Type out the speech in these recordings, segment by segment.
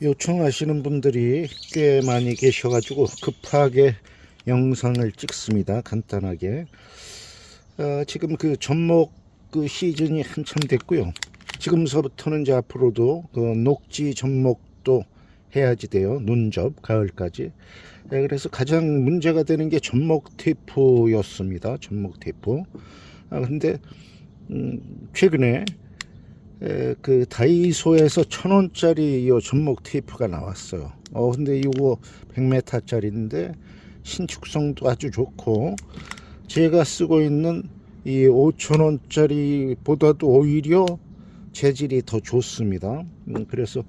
요청하시는 분들이 꽤 많이 계셔가지고 급하게 영상을 찍습니다. 간단하게. 어, 지금 그 전목 그 시즌이 한참 됐고요. 지금서부터는 이제 앞으로도 그 녹지 전목도 해야지 돼요. 눈접 가을까지. 네, 그래서 가장 문제가 되는 게 전목 테이프였습니다. 전목 테이프. 아 근데 음, 최근에 에, 그 다이소에서 천 원짜리 요 전목 테이프가 나왔어요. 어 근데 이거 100m짜리인데 신축성도 아주 좋고 제가 쓰고 있는 이 5천 원짜리 보다도 오히려 재질이 더 좋습니다. 음, 그래서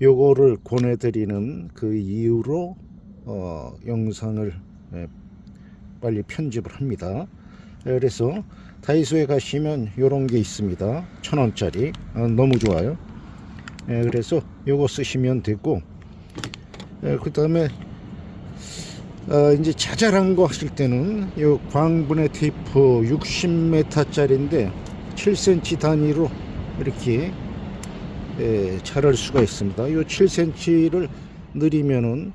요거를 권해드리는 그 이유로 어, 영상을 에, 빨리 편집을 합니다. 에, 그래서 다이소에 가시면 요런 게 있습니다. 천 원짜리 어, 너무 좋아요. 에, 그래서 요거 쓰시면 되고 그 다음에 어, 이제 자잘한 거 하실 때는 요 광분해 테이프 60m짜리인데 7cm 단위로 이렇게 예, 자를 수가 있습니다. 요 7cm를 느리면은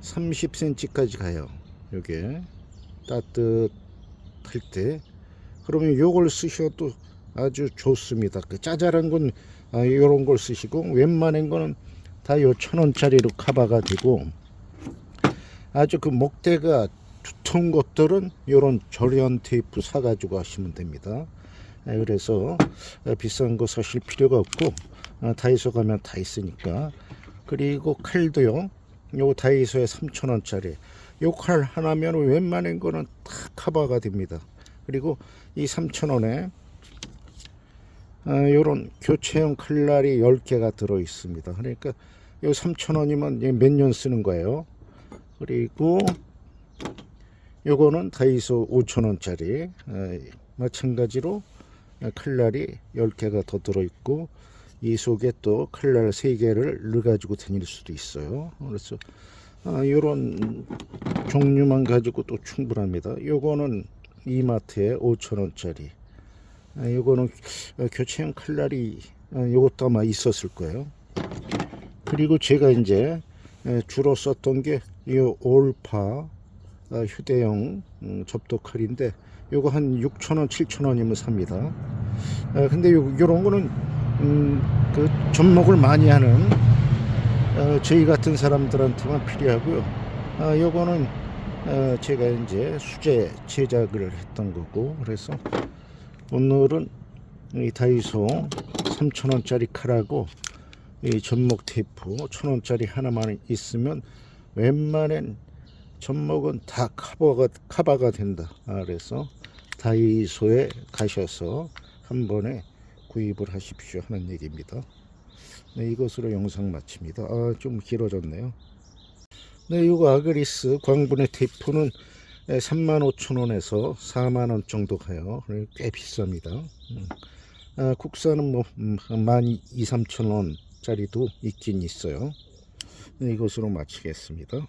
30cm까지 가요. 요게 따뜻 할 때 그러면 요걸 쓰셔도 아주 좋습니다. 그 짜잘한 건 아, 요런 걸 쓰시고 웬만한 거는 다 요 천원짜리로 커버가 되고 아주 그 목대가 두터운 것들은 요런 절연 테이프 사가지고 하시면 됩니다. 예, 그래서 어, 비싼 거 사실 필요가 없고 어, 다이소 가면 다 있으니까 그리고 칼도요. 요 다이소에 3,000원짜리 요칼 하나면 웬만한 거는 다 커버가 됩니다. 그리고 이 3,000원에 어, 요런 교체용 칼날이 10개가 들어 있습니다. 그러니까 요 3,000원이면 몇 년 쓰는 거예요. 그리고 요거는 다이소 5,000원짜리 마찬가지로 칼날이 10개가 더 들어있고 이 속에 또 칼날 3개를 넣어가지고 다닐 수도 있어요 그래서 이런 종류만 가지고 또 충분합니다. 요거는 이마트에 5,000원짜리. 요거는 어, 교체용 칼날이 어, 요것도 아마 있었을 거예요. 그리고 제가 이제 에, 주로 썼던 게 이 올파 어, 휴대용 음, 접도 칼인데 요거 한 6,000원, 7,000원이면 삽니다. 어, 근데 요, 요런 거는 음, 그 접목을 많이 하는 어, 저희 같은 사람들한테만 필요하고요. 아, 요거는 어, 제가 이제 수제 제작을 했던 거고 그래서 오늘은 이 다이소 3,000원짜리 칼하고 이 접목 테이프 1,000원짜리 하나만 있으면 웬만한 접목은 다 커버가, 커버가 된다. 아, 그래서 다이소에 가셔서 한 번에 구입을 하십시오 하는 얘기입니다. 네, 이것으로 영상 마칩니다. 아, 좀 길어졌네요. 네, 이거 아그리스 광분해 테이프는 35,000원에서 4만원 정도 가요. 꽤 비쌉니다. 음. 아, 국산은 뭐, 음, 한 2, 3천원짜리도 있긴 있어요. 네, 이것으로 마치겠습니다.